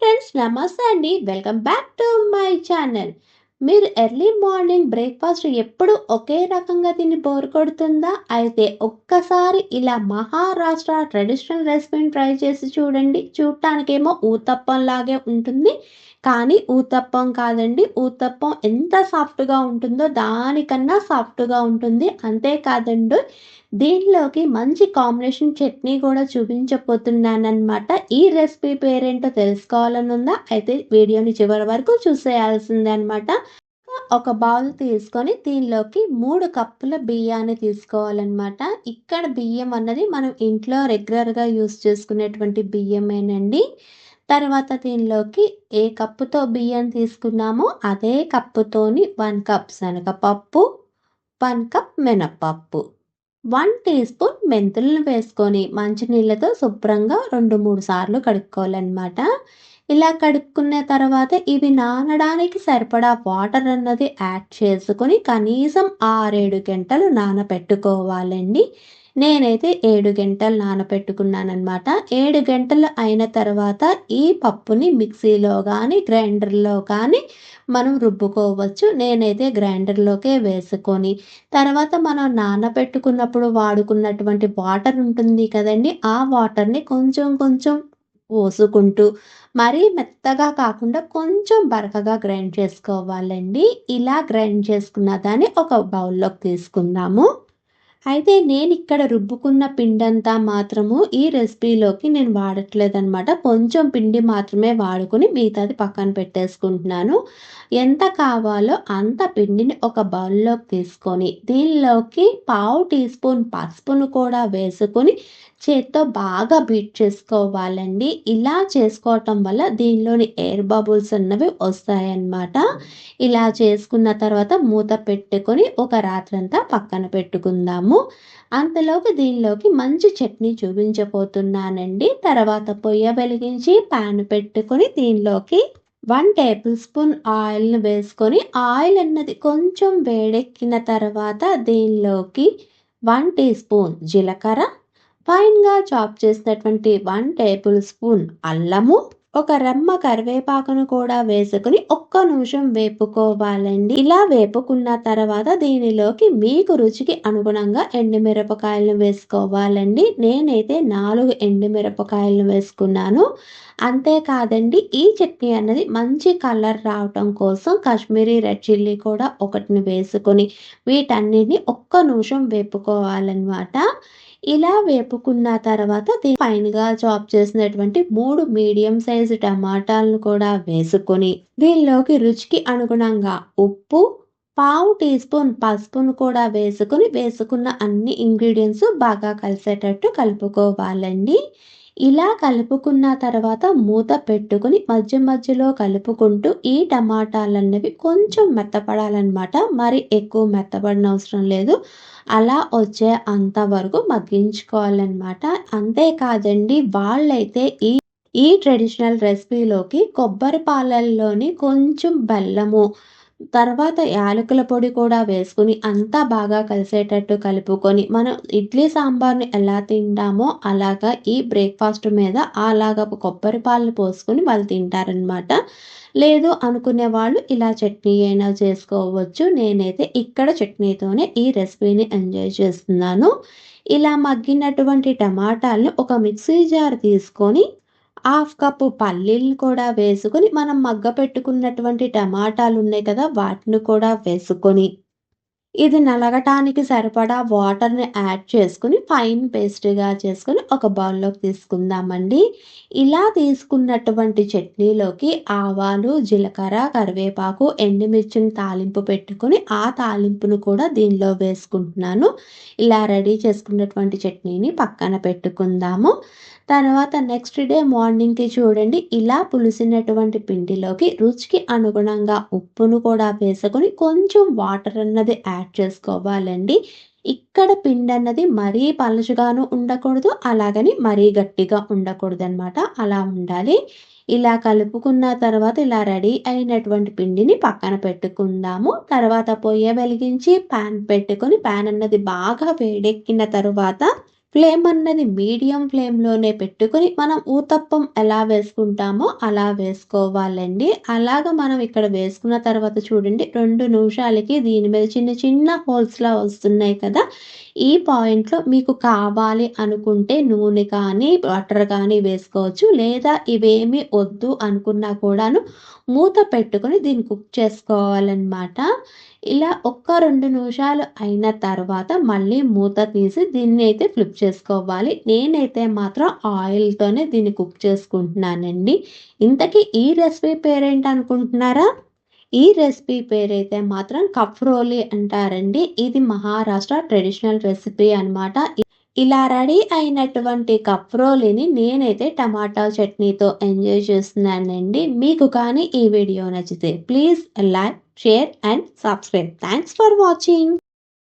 Friends నమస్తే అండి. Welcome back to my channel మీరు ఎర్లీ మార్నింగ్ బ్రేక్ఫాస్ట్ ఎప్పుడు ఒకే రకంగా తిని బోర్ కొడుతుందా? అయితే ఒక్కసారి ఇలా మహారాష్ట్ర ట్రెడిషనల్ రెసిపీని ట్రై చేసి చూడండి. చూడటానికేమో ఊతప్పం లాగే ఉంటుంది. కానీ ఊతప్పం కాదండి. ఊతప్పం ఎంత సాఫ్ట్గా ఉంటుందో దానికన్నా సాఫ్ట్గా ఉంటుంది. అంతేకాదండి దీనిలోకి మంచి కాంబినేషన్ చట్నీ కూడా చూపించబోతున్నానమాట ఈ రెసిపీ పేరేంటో తెలుసుకోవాలని ఉందా? అయితే వీడియోని చివరి వరకు చూసేయాల్సిందే అనమాట ఒక బౌల్ తీసుకొని దీనిలోకి మూడు కప్పుల బియ్యాన్ని తీసుకోవాలన్నమాట. ఇక్కడ బియ్యం అన్నది మనం ఇంట్లో రెగ్యులర్గా యూస్ చేసుకునేటువంటి బియ్యమేనండి. తర్వాత దీనిలోకి ఏ కప్పుతో బియ్యం తీసుకున్నామో అదే కప్పుతోని వన్ కప్ శనగపప్పు వన్ కప్ మినప్పప్పు. వన్ టీ స్పూన్ మెంతులను వేసుకొని మంచినీళ్ళతో శుభ్రంగా రెండు మూడు సార్లు కడుక్కోవాలన్నమాట. ఇలా కడుక్కున్న తర్వాత ఇవి నానడానికి సరిపడా వాటర్ అన్నది యాడ్ చేసుకొని కనీసం ఆరేడు గంటలు నానబెట్టుకోవాలండి నేనైతే ఏడు గంటలు నానపెట్టుకున్నానమాట ఏడు గంటలు అయిన తర్వాత ఈ పప్పుని మిక్సీలో కానీ గ్రైండర్లో కానీ మనం రుబ్బుకోవచ్చు. నేనైతే గ్రైండర్లోకే వేసుకొని తర్వాత మనం నానబెట్టుకున్నప్పుడు వాడుకున్నటువంటి వాటర్ ఉంటుంది కదండి ఆ వాటర్ని కొంచెం కొంచెం పోసుకుంటూ మరీ మెత్తగా కాకుండా కొంచెం బరకగా గ్రైండ్ చేసుకోవాలండి. ఇలా గ్రైండ్ చేసుకున్న దాన్ని ఒక బౌల్లోకి తీసుకుందాము. అయితే నేను ఇక్కడ రుబ్బుకున్న పిండంతా మాత్రము ఈ రెసిపీలోకి నేను వాడట్లేదనమాట కొంచెం పిండి మాత్రమే వాడుకుని మిగతాది పక్కన పెట్టేసుకుంటున్నాను. ఎంత కావాలో అంత పిండిని ఒక బౌల్లోకి తీసుకొని దీనిలోకి పావు టీ స్పూన్ పసుపును కూడా వేసుకొని చేత్తో బాగా బీట్ చేసుకోవాలండి. ఇలా చేసుకోవటం వల్ల దీనిలోని ఎయిర్ బబుల్స్ అన్నవి వస్తాయన్నమాట. ఇలా చేసుకున్న తర్వాత మూత పెట్టుకొని ఒక రాత్రంతా పక్కన పెట్టుకుందాము. అంతలోకి దీనిలోకి మంచి చట్నీ చూపించబోతున్నానండి. తర్వాత పొయ్య వెలిగించి ప్యాన్ పెట్టుకొని దీనిలోకి వన్ టేబుల్ స్పూన్ ఆయిల్ని వేసుకొని ఆయిల్ అన్నది కొంచెం వేడెక్కిన తర్వాత దీనిలోకి వన్ టీ స్పూన్ జీలకర్ర ఫైన్గా చాప్ చేసినటువంటి వన్ టేబుల్ స్పూన్ అల్లము. ఒక రెమ్మ కరివేపాకును కూడా వేసుకుని ఒక్క నిమిషం వేపుకోవాలండి. ఇలా వేపుకున్న తర్వాత దీనిలోకి మీకు రుచికి అనుగుణంగా ఎండుమిరపకాయలను వేసుకోవాలండి. నేనైతే నాలుగు ఎండుమిరపకాయలను వేసుకున్నాను. అంతేకాదండి ఈ చట్నీ అన్నది మంచి కలర్ రావటం కోసం కాశ్మీరీ రెడ్ చిల్లీ కూడా ఒకటిని వేసుకొని వీటన్నిటిని ఒక్క నిమిషం వేపుకోవాలన్నమాట. ఇలా వేపుకున్న తర్వాత ఫైన్గా చాప్ చేసినటువంటి మూడు మీడియం సైజు టమాటాలను కూడా వేసుకొని దీనిలోకి రుచికి అనుగుణంగా ఉప్పు పావు టీ స్పూన్ పసుపును కూడా వేసుకుని వేసుకున్న అన్ని ఇంగ్రీడియంట్స్ బాగా కలిసేటట్టు కలుపుకోవాలండి. ఇలా కలుపుకున్న తర్వాత మూత పెట్టుకుని మధ్య మధ్యలో కలుపుకుంటూ ఈ టమాటాలన్నవి కొంచెం మెత్తపడాలన్నమాట. మరి ఎక్కువ మెత్తపడిన అవసరం లేదు. అలా వచ్చే అంతవరకు మగ్గించుకోవాలన్నమాట. అంతేకాదండి వాళ్ళైతే ఈ ఈ ట్రెడిషనల్ రెసిపీలోకి కొబ్బరి పాలల్లోని కొంచెం బెల్లము తర్వాత యాలకుల పొడి కూడా వేసుకుని అంతా బాగా కలిసేటట్టు కలుపుకొని మనం ఇడ్లీ సాంబార్ని ఎలా తింటామో అలాగా ఈ బ్రేక్ఫాస్ట్ మీద అలాగ కొబ్బరి పాలు పోసుకొని వాళ్ళు తింటారనమాట లేదు అనుకునే వాళ్ళు ఇలా చట్నీ అయినా చేసుకోవచ్చు. నేనైతే ఇక్కడ చట్నీతోనే ఈ రెసిపీని ఎంజాయ్ చేస్తున్నాను. ఇలా మగ్గినటువంటి టమాటాలను ఒక మిక్సీ జార్ తీసుకొని హాఫ్ కప్పు పల్లీలు కూడా వేసుకొని మనం మగ్గ పెట్టుకున్నటువంటి టమాటాలు ఉన్నాయి కదా వాటిని కూడా వేసుకొని ఇది నలగటానికి సరిపడా వాటర్ని యాడ్ చేసుకుని ఫైన్ పేస్ట్గా చేసుకుని ఒక బౌల్లోకి తీసుకుందామండి. ఇలా తీసుకున్నటువంటి చట్నీలోకి ఆవాలు జీలకర్ర కరివేపాకు ఎండుమిర్చిని తాలింపు పెట్టుకుని ఆ తాలింపును కూడా దీనిలో వేసుకుంటున్నాను. ఇలా రెడీ చేసుకున్నటువంటి చట్నీని పక్కన పెట్టుకుందాము. తర్వాత నెక్స్ట్ డే మార్నింగ్కి చూడండి ఇలా పులిసినటువంటి పిండిలోకి రుచికి అనుగుణంగా ఉప్పును కూడా వేసుకొని కొంచెం వాటర్ అన్నది యాడ్ చేసుకోవాలండి. ఇక్కడ పిండి అన్నది మరీ పలుచుగాను ఉండకూడదు అలాగని మరీ గట్టిగా ఉండకూడదు అనమాట అలా ఉండాలి. ఇలా కలుపుకున్న తర్వాత ఇలా రెడీ అయినటువంటి పిండిని పక్కన పెట్టుకుందాము. తర్వాత పొయ్య వెలిగించి ప్యాన్ పెట్టుకొని ప్యాన్ అన్నది బాగా వేడెక్కిన తర్వాత ఫ్లేమ్ అన్నది మీడియం ఫ్లేమ్లోనే పెట్టుకొని మనం ఊతప్పం ఎలా వేసుకుంటామో అలా వేసుకోవాలండి. అలాగ మనం ఇక్కడ వేసుకున్న తర్వాత చూడండి రెండు నిమిషాలకి దీని మీద చిన్న చిన్న హోల్స్లా వస్తున్నాయి కదా. ఈ పాయింట్లో మీకు కావాలి అనుకుంటే నూనె కానీ బటర్ కానీ వేసుకోవచ్చు. లేదా ఇవేమి వద్దు అనుకున్నా కూడాను మూత పెట్టుకొని దీన్ని కుక్ చేసుకోవాలన్నమాట. ఇలా ఒక్క రెండు నిమిషాలు అయిన తర్వాత మళ్ళీ మూత తీసి దీన్ని అయితే ఫ్లిప్ చేసుకోవాలి. నేనైతే మాత్రం ఆయిల్తోనే దీన్ని కుక్ చేసుకుంటున్నానండి. ఇంతకీ ఈ రెసిపీ పేరేంటి అనుకుంటున్నారా? ఈ రెసిపీ పేరైతే మాత్రం కఫ్రోలి అంటారండి. ఇది మహారాష్ట్ర ట్రెడిషనల్ రెసిపీ అనమాట ఇలా రెడీ అయినటువంటి కఫ్రోలిని నేనైతే టమాటా చట్నీతో ఎంజాయ్ చేస్తున్నానండి. మీకు కానీ ఈ వీడియో నచ్చితే please like share and subscribe. Thanks for watching.